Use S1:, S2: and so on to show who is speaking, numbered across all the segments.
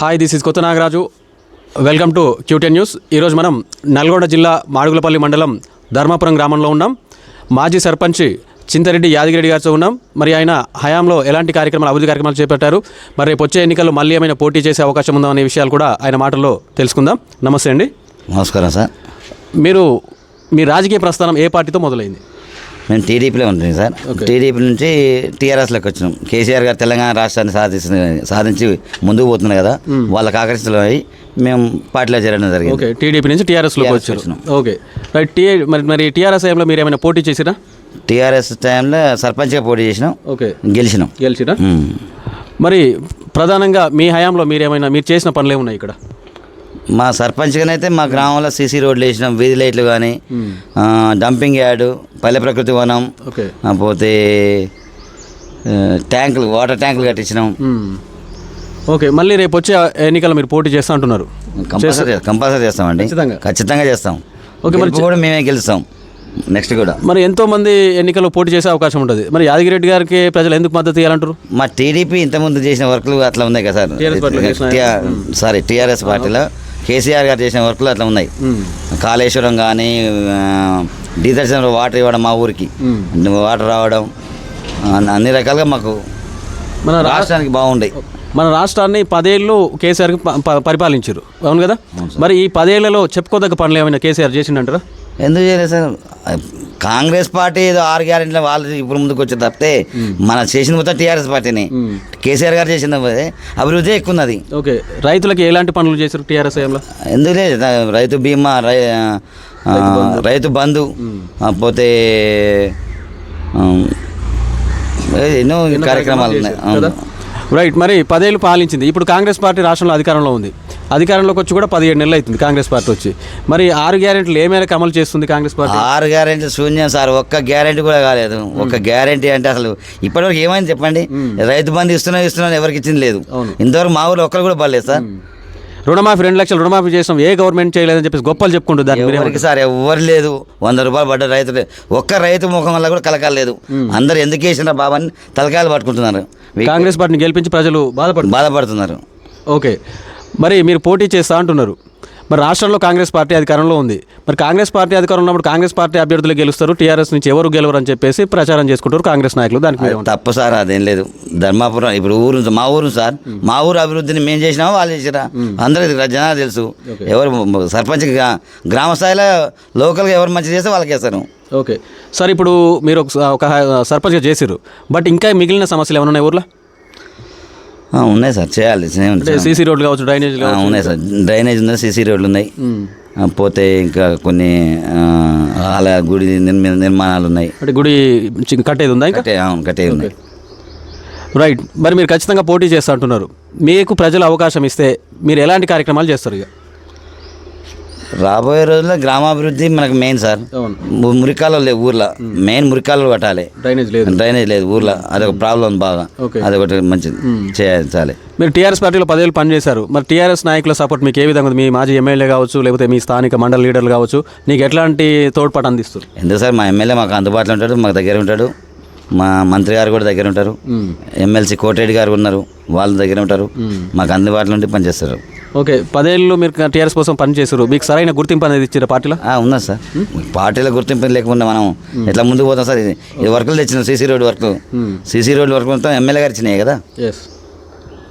S1: Hi this is Kotha Nagaraju welcome to Q ten news ఈరోజు మనం నల్గొండ జిల్లా మాడుగులపల్లి మండలం ధర్మాపురం గ్రామంలో ఉన్నాం. మాజీ సర్పంచ్ చింతరెడ్డి యాదగిరెడ్డి గారితో ఉన్నాం. మరి ఆయన హయాంలో ఎలాంటి కార్యక్రమాలు అభివృద్ధి కార్యక్రమాలు చేపట్టారు? మరి రేపు వచ్చే ఎన్నికల్లో మళ్ళీ ఏమైనా పోటీ చేసే అవకాశం ఉందా అనే విషయాలు కూడా ఆయన మాటల్లో తెలుసుకుందాం. నమస్తే అండి.
S2: నమస్కారం సార్.
S1: మీరు మీ రాజకీయ ప్రస్థానం ఏ పార్టీతో మొదలైంది?
S2: మేము టీడీపీలో ఉంటుంది సార్. టీడీపీ నుంచి టీఆర్ఎస్లోకి వచ్చినాం. కేసీఆర్ గారు తెలంగాణ రాష్ట్రాన్ని సాధించిన సాధించి ముందుకు పోతున్నారు కదా వాళ్ళకి ఆకర్షితులు అయ్యి మేము పార్టీలో చేరడం జరిగింది.
S1: ఓకే టీడీపీ నుంచి టీఆర్ఎస్లోకి వచ్చారు. ఓకే. రైట్ టీ మరి మరి టీఆర్ఎస్ హయాంలో మీరు ఏమైనా పోటీ చేసిరా?
S2: టీఆర్ఎస్ టైంలో సర్పంచ్గా పోటీ చేసినాం.
S1: ఓకే.
S2: గెలిచినాం.
S1: గెలిచిరా?
S2: ఉమ్.
S1: మరి ప్రధానంగా మీ హయాంలో మీరేమైనా మీరు చేసిన పనులు ఏమున్నాయి ఇక్కడ?
S2: మా సర్పంచ్గానైతే మా గ్రామంలో సీసీ రోడ్లు వేసినాం వీధి లైట్లు కానీ డంపింగ్ యార్డు పల్లె ప్రకృతి వనం పోతే ట్యాంకులు వాటర్ ట్యాంకులు కట్టించినాం.
S1: ఓకే మళ్ళీ రేపు వచ్చే ఎన్నికలు మీరు పోటీ చేస్తా అంటున్నారు.
S2: కంపల్సరీ కంపల్సరీ చేస్తామండి.
S1: ఖచ్చితంగా.
S2: ఖచ్చితంగా చేస్తాం.
S1: ఓకే, మరి
S2: కూడా మేమే గెలుస్తాం. నెక్స్ట్ కూడా.
S1: మరి ఎంతో మంది ఎన్నికల్లో పోటీ చేసే అవకాశం ఉంటుంది. మరి యాదగిరెడ్డి గారికి ప్రజలు ఎందుకు మద్దతు ఇవ్వాలంటారు
S2: మా టీడీపీ ఇంతకుముందు చేసిన వర్క్లు అట్లా ఉన్నాయి కదా సార్. సారీ టీఆర్ఎస్ పార్టీలో. కేసీఆర్ గారు చేసిన వర్క్లు అట్లా ఉన్నాయి. కాళేశ్వరం కానీ డీదర్శనంలో వాటర్ ఇవ్వడం మా ఊరికి. వాటర్ రావడం అన్ని- రకాలుగా మాకు
S1: మన
S2: రాష్ట్రానికి బాగుండే
S1: మన రాష్ట్రాన్ని పదేళ్ళు కేసీఆర్ పరిపాలించారు. అవును కదా? మరి ఈ పదేళ్ళలో చెప్పుకోదగ్గ పనులు ఏమైనా కేసీఆర్ చేసిండంటారా?
S2: ఎందుకు చేయలేదు సార్? కాంగ్రెస్ పార్టీ ఏదో ఆరు గ్యారెంటీలో వాళ్ళు ఇప్పుడు ముందుకు వచ్చి తప్పితే మన చేసింది మొత్తం టీఆర్ఎస్ పార్టీని. కేసీఆర్ గారు చేసింది అభివృద్ధి ఎక్కువ ఉన్నది
S1: ఓకే. రైతులకు ఎలాంటి పనులు చేశారు టీఆర్ఎస్
S2: ఎందుకు లేదు రైతు బీమా రైతు బంధు. పోతే ఎన్నో కార్యక్రమాలు ఉన్నాయి.
S1: రైట్ మరి పదేళ్ళు పాలించింది. ఇప్పుడు కాంగ్రెస్ పార్టీ రాష్ట్రంలో అధికారంలో ఉంది. అధికారంలోకి వచ్చి కూడా పదిహేడు నెలలు అవుతుంది కాంగ్రెస్ పార్టీ వచ్చి. మరి ఆరు గ్యారెంటీలు ఏ మేరకు అమలు చేస్తుంది కాంగ్రెస్ పార్టీ?
S2: ఆరు గ్యారెంటీ శూన్యం సార్ ఒక్క గ్యారెంటీ కూడా కాలేదు. ఒక్క గ్యారెంటీ అంటే అసలు ఇప్పటివరకు ఏమైంది చెప్పండి? రైతు బంధు ఇస్తున్నా ఇస్తున్నా ఎవరికి ఇచ్చింది లేదు. ఇంతవరకు మా ఊళ్ళో ఒక్కరు కూడా పడలేదు సార్.
S1: రుణమాఫీ రెండు లక్షలు రుణమాఫీ చేసాం ఏ గవర్నమెంట్ చేయలేదని చెప్పేసి గొప్పలు చెప్పుకుంటుంది?
S2: ఎవరికి సార్ ఎవరు లేదు. వంద రూపాయలు పడ్డ రైతు ఒక్క రైతు ముఖం వల్ల కూడా కలకాలు లేదు. అందరు ఎందుకు వేసిన బాబాని? తలకాయలు పట్టుకుంటున్నారు.
S1: కాంగ్రెస్ పార్టీని గెలిపించి ప్రజలు బాధపడుతున్నారు.
S2: బాధపడుతున్నారు.
S1: ఓకే. మరి మీరు పోటీ చేస్తా అంటున్నారు. మరి రాష్ట్రంలో కాంగ్రెస్ పార్టీ అధికారంలో ఉంది. మరి కాంగ్రెస్ పార్టీ అధికారంలో ఉన్నప్పుడు కాంగ్రెస్ పార్టీ అభ్యర్థులు గెలుస్తారు టీఆర్ఎస్ నుంచి ఎవరు గెలవరు అని చెప్పేసి ప్రచారం చేసుకుంటారు కాంగ్రెస్ నాయకులు. దానికి?
S2: తప్పు సార్ అదేం లేదు. ధర్మాపురం ఇప్పుడు ఊరు మా ఊరు సార్ మా ఊరు అభివృద్ధిని మేము చేసినామా వాళ్ళు చేసిరా అందరికి జనాలు తెలుసు. ఎవరు సర్పంచ్ గ్రామ స్థాయిలో లోకల్గా ఎవరు మంచి చేస్తే వాళ్ళకి వేస్తారు.
S1: ఓకే. సార్ ఇప్పుడు మీరు ఒక సర్పంచ్గా చేసిర్రు. బట్ ఇంకా మిగిలిన సమస్యలు ఏమైనా ఉన్నాయి ఊర్లో?
S2: ఉన్నాయి సార్ చేయాలి.
S1: సీసీ రోడ్లు కావచ్చు డ్రైనేజ్
S2: ఉన్నాయి సార్ డ్రైనేజ్ ఉంది సీసీ రోడ్లు ఉన్నాయి. పోతే ఇంకా కొన్ని ఆలయ గుడి నిర్మి- నిర్మాణాలు ఉన్నాయి.
S1: అంటే గుడి కట్టేది ఉందా ఇంకా?
S2: కట్టే అవును కట్టేవి ఉన్నాయి.
S1: రైట్. మరి మీరు ఖచ్చితంగా పోటీ చేస్తా అంటున్నారు. మీకు ప్రజలు అవకాశం ఇస్తే మీరు ఎలాంటి కార్యక్రమాలు చేస్తారు ఇక?
S2: రాబోయే రోజుల్లో గ్రామాభివృద్ధి మనకు మెయిన్ సార్. మురికాలు లేవు ఊర్లో. మెయిన్ మురికాలు కట్టాలి.
S1: డ్రైనేజ్ లేదు.
S2: డ్రైనేజ్ లేదు ఊర్లో. అదొక ప్రాబ్లం బాగా. అదొకటి మంచిది. చేయాలి.
S1: మీరు టీఆర్ఎస్ పార్టీలో పదేళ్ళు పనిచేశారు. మరి టీఆర్ఎస్ నాయకుల సపోర్ట్ మీకు ఏ విధంగా మీ మాజీ ఎమ్మెల్యే కావచ్చు లేకపోతే మీ స్థానిక మండల లీడర్లు కావచ్చు నీకు ఎట్లాంటి తోడ్పాటు అందిస్తారు?
S2: ఎందుకు సార్? మా ఎమ్మెల్యే మాకు అందుబాటులో ఉంటాడు మాకు దగ్గర ఉంటాడు. మా మంత్రి గారు కూడా దగ్గర ఉంటారు. ఎమ్మెల్సీ కోటిరెడ్డి గారు ఉన్నారు వాళ్ళ దగ్గర ఉంటారు. మాకు అందుబాటులో ఉండి పనిచేస్తారు.
S1: ఓకే పదేళ్ళు మీరు టీఆర్ఎస్ కోసం పనిచేశారు మీకు సరైన గుర్తింపు అనేది ఇచ్చారు పార్టీలో?
S2: ఆ, ఉన్నది సార్. పార్టీలో గుర్తింపు లేకుండా మనం ఎట్లా ముందుకు పోతాం సార్? ఇది వర్కులు తెచ్చినాం CC road work CC road work మొత్తం ఎమ్మెల్యే గారు ఇచ్చినాయి కదా?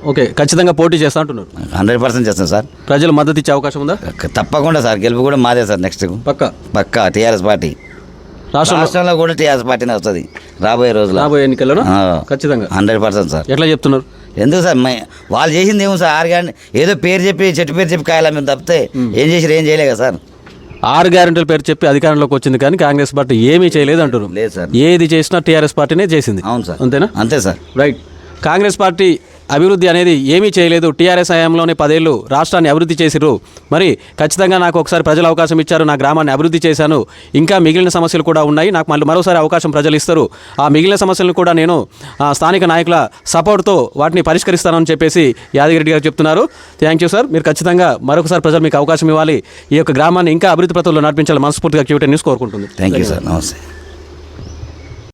S1: ఓకే ఖచ్చితంగా పోటీ చేస్తా అంటున్నారు.
S2: హండ్రెడ్ పర్సెంట్ చేస్తాం సార్.
S1: ప్రజలు మద్దతు ఇచ్చే అవకాశం ఉందా?
S2: తప్పకుండా సార్ గెలుపు కూడా మాదే సార్ నెక్స్ట్
S1: పక్క?
S2: పక్కా టీఆర్ఎస్ పార్టీ.
S1: రాష్ట్రంలో?
S2: రాష్ట్రంలో కూడా టీఆర్ఎస్ పార్టీనే వస్తుంది. రాబోయే రోజుల్లో.
S1: రాబోయే ఎన్నికల్లో ఖచ్చితంగా.
S2: Hundred percent sir.
S1: ఎట్లా చెప్తున్నారు?
S2: ఎందుకు సార్? వాళ్ళు చేసింది ఏమో సార్? ఆరు గంట ఏదో పేరు చెప్పి చెట్టు పేరు చెప్పి కాయాలి మేము తప్పితే ఏం చేసిరు ఏం చేయలే కదా సార్?
S1: ఆరు గ్యారెంటీల పేరు చెప్పి అధికారంలోకి వచ్చింది కానీ కాంగ్రెస్ పార్టీ ఏమీ చేయలేదు అంటారు
S2: లేదు సార్.
S1: ఏది చేసినా టీఆర్ఎస్ పార్టీనే చేసింది.
S2: అవును సార్.
S1: అంతేనా?
S2: అంతే సార్.
S1: రైట్. కాంగ్రెస్ పార్టీ అభివృద్ధి అనేది ఏమీ చేయలేదు. టీఆర్ఎస్ హయాంలోనే పదేళ్ళు రాష్ట్రాన్ని అభివృద్ధి చేసిరు మరి ఖచ్చితంగా నాకు ఒకసారి ప్రజలు అవకాశం ఇచ్చారు. నా గ్రామాన్ని అభివృద్ధి చేశాను. ఇంకా మిగిలిన సమస్యలు కూడా ఉన్నాయి. నాకు మళ్ళీ మరోసారి అవకాశం ప్రజలు ఇస్తారు. ఆ మిగిలిన సమస్యలను కూడా నేను స్థానిక నాయకుల సపోర్ట్తో వాటిని పరిష్కరిస్తానని చెప్పేసి యాదగిరెడ్డి గారు చెప్తున్నారు. Thank you sir. మీరు ఖచ్చితంగా మరొకసారి ప్రజలు మీకు అవకాశం ఇవ్వాలి. ఈ యొక్క గ్రామాన్ని ఇంకా అభివృద్ధి పథంలో నడిపించాలని మనస్ఫూర్తిగా క్యూటీ న్యూస్ కోరుకుంటుంది
S2: థ్యాంక్ యూ సార్. నమస్తే.